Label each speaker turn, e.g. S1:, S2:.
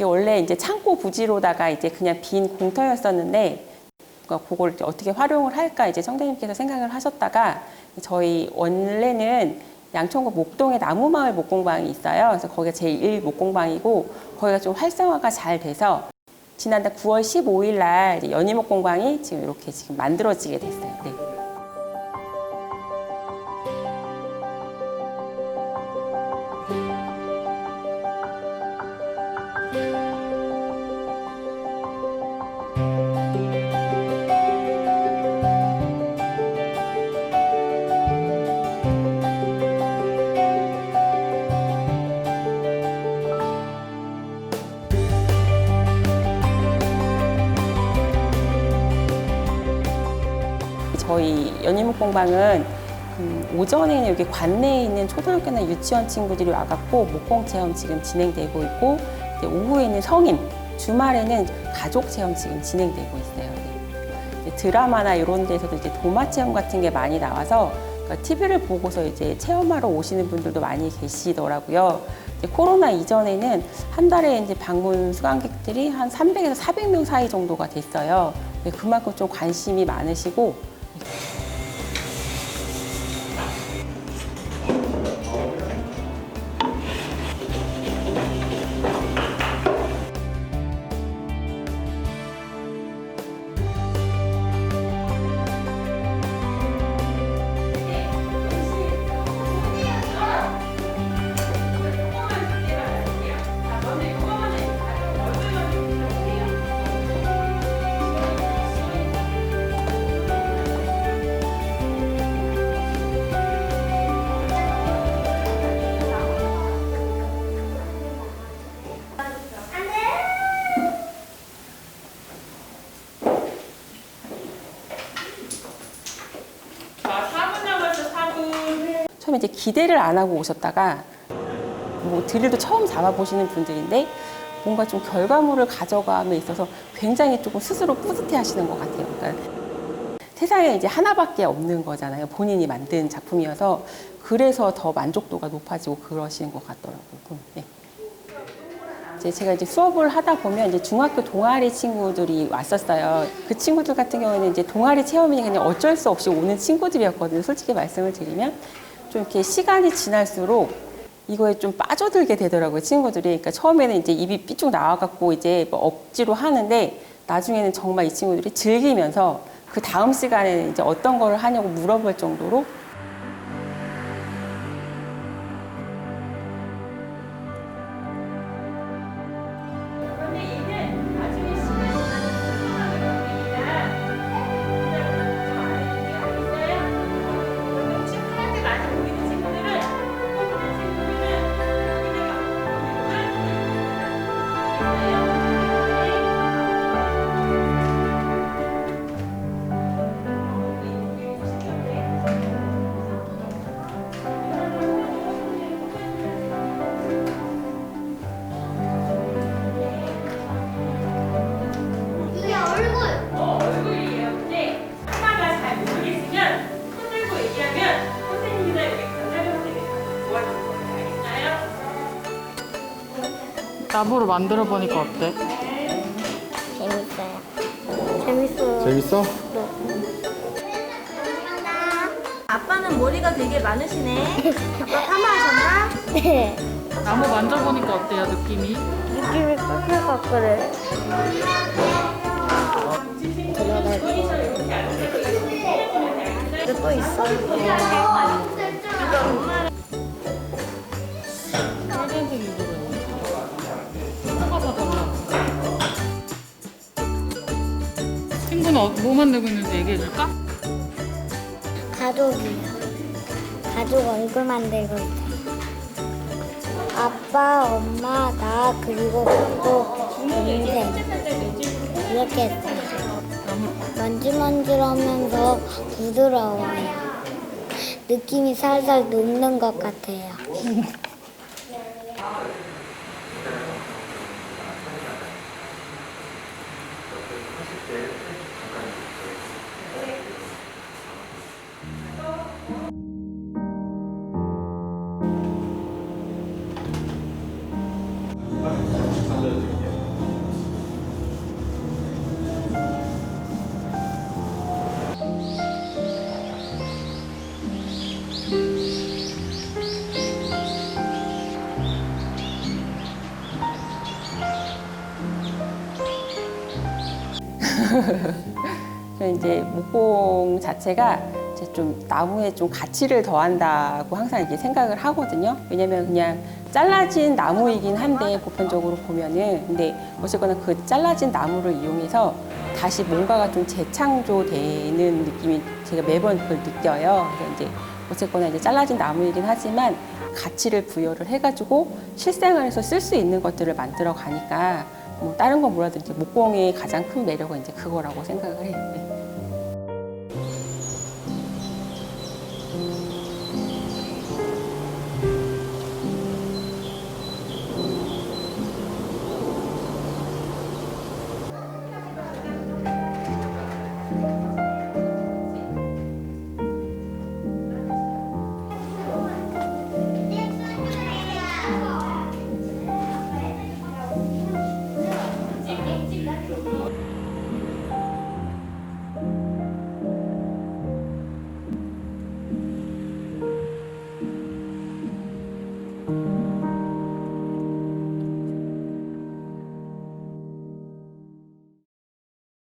S1: 이게 원래 이제 창고 부지로다가 이제 그냥 빈 공터였었는데 그러니까 그걸 어떻게 활용을 할까 이제 성대님께서 생각을 하셨다가 저희 원래는 양천구 목동에 나무마을 목공방이 있어요. 그래서 거기가 제1 목공방이고 거기가 좀 활성화가 잘 돼서 지난달 9월 15일 날 연희목공방이 지금 이렇게 지금 만들어지게 됐어요. 네. 연희목공방은 음, 오전에는 여기 관내에 있는 초등학교나 유치원 친구들이 와갖고 목공 체험 지금 진행되고 있고 이제 오후에는 성인, 주말에는 가족 체험 지금 진행되고 있어요. 네. 드라마나 이런 데서도 이제 도마 체험 같은 게 많이 나와서 그러니까 TV를 보고서 이제 체험하러 오시는 분들도 많이 계시더라고요. 이제 코로나 이전에는 한 달에 이제 방문 수강객들이 한 300에서 400명 사이 정도가 됐어요. 네, 그만큼 좀 관심이 많으시고 처음에 이제 기대를 안 하고 오셨다가 뭐 드릴도 처음 잡아보시는 분들인데 뭔가 좀 결과물을 가져감에 있어서 굉장히 조금 스스로 뿌듯해 하시는 것 같아요. 그러니까 세상에 이제 하나밖에 없는 거잖아요. 본인이 만든 작품이어서 그래서 더 만족도가 높아지고 그러시는 것 같더라고요. 네. 이제 제가 이제 수업을 하다 보면 이제 중학교 동아리 친구들이 왔었어요. 그 친구들 같은 경우에는 이제 동아리 체험이 그냥 어쩔 수 없이 오는 친구들이었거든요. 솔직히 말씀을 드리면 좀 이렇게 시간이 지날수록 이거에 좀 빠져들게 되더라고요. 친구들이. 그러니까 처음에는 이제 입이 삐쭉 나와갖고 이제 뭐 억지로 하는데 나중에는 정말 이 친구들이 즐기면서 그 다음 시간에는 이제 어떤 걸 하냐고 물어볼 정도로
S2: 나무로 만들어 보니까 어때?
S3: 재밌어요. 재밌어요.
S4: 재밌어?
S5: 아빠는 머리가 되게 많으시네. 아빠 파마하셨나?
S3: 네.
S2: 나무 만져보니까 어때요, 느낌이?
S3: 느낌이 까끌까끌해. 들어갈 거. 또 있어?
S2: 친구는 어- 뭐 만들고 있는지 얘기해줄까?
S3: 가족이요. 가족 얼굴 만들고 있어요. 아빠, 엄마, 나 그리고 또 동생 이렇게 했어요. 만지만지하면서 부드러워요. 느낌이 살살 녹는 것 같아요.
S1: 이제 목공 자체가 이제 좀 나무에 좀 가치를 더한다고 항상 이렇게 생각을 하거든요. 왜냐면 그냥 잘라진 나무이긴 한데 보편적으로 보면은 근데 어쨌거나 그 잘라진 나무를 이용해서 다시 뭔가가 좀 재창조되는 느낌이 제가 매번 그걸 느껴요. 그래서 이제 어쨌거나 이제 잘라진 나무이긴 하지만 가치를 부여를 해가지고 실생활에서 쓸 수 있는 것들을 만들어 가니까 뭐 다른 건 몰라도 이제 목공의 가장 큰 매력은 이제 그거라고 생각을 해요. 네.